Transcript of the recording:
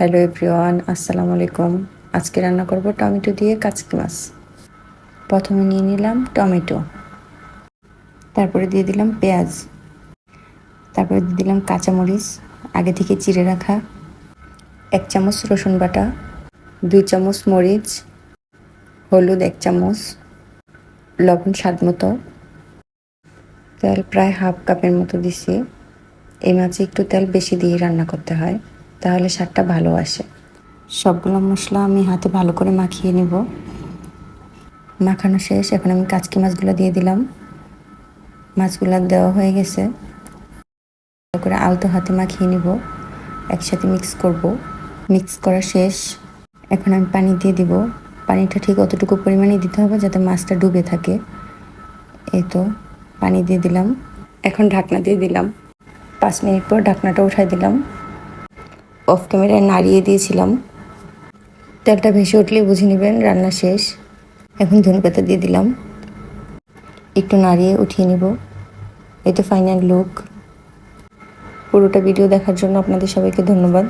Hello everyone, আসসালামু আলাইকুম। আজকে রান্না করব টমেটো দিয়ে কাচকি মাছ। প্রথমে নিয়ে নিলাম টমেটো। তারপরে দিয়ে দিলাম পেঁয়াজ। তারপরে দিয়ে দিলাম কাঁচামরিচ, আগে থেকে চিড়ে রাখা এক চামচ রসুন বাটা, দুই চামচ মরিচ, হলুদ এক চামচ, লবণ স্বাদ মতো। তেল প্রায় হাফ কাপের মতো দিছি। এই মাছে একটু তেল বেশি দিয়ে রান্না করতে হয়। তাহলে স্বাদটা ভালো আসে। সবগুলো মশলা আমি হাতে ভালো করে মাখিয়ে নিব। মাখানো শেষ, এখন আমি কাচকি মাছগুলো দিয়ে দিলাম। মাছগুলো দেওয়া হয়ে গেছে। ভালো করে আলতো হাতে মাখিয়ে নিব। একসাথে মিক্স করব। মিক্স করা শেষ। এখন আমি পানি দিয়ে দিব। পানিটা ঠিক অতটুকু পরিমাণে দিতে হবে যাতে মাছটা ডুবে থাকে। এই তো, পানি দিয়ে দিলাম। এখন ঢাকনা দিয়ে দিলাম। পাঁচ মিনিট পর ঢাকনাটা উঠাই দিলাম। অফ ক্যামেরায় নাড়িয়ে দিয়েছিলাম। তেলটা ভেসে উঠলেই বুঝে নেবেন রান্না শেষ। এখন ধনে পাতা দিয়ে দিলাম। একটু নাড়িয়ে উঠিয়ে নেব। এই তো ফাইনাল লুক পুরোটা ভিডিও দেখার জন্য আপনাদের সবাইকে ধন্যবাদ।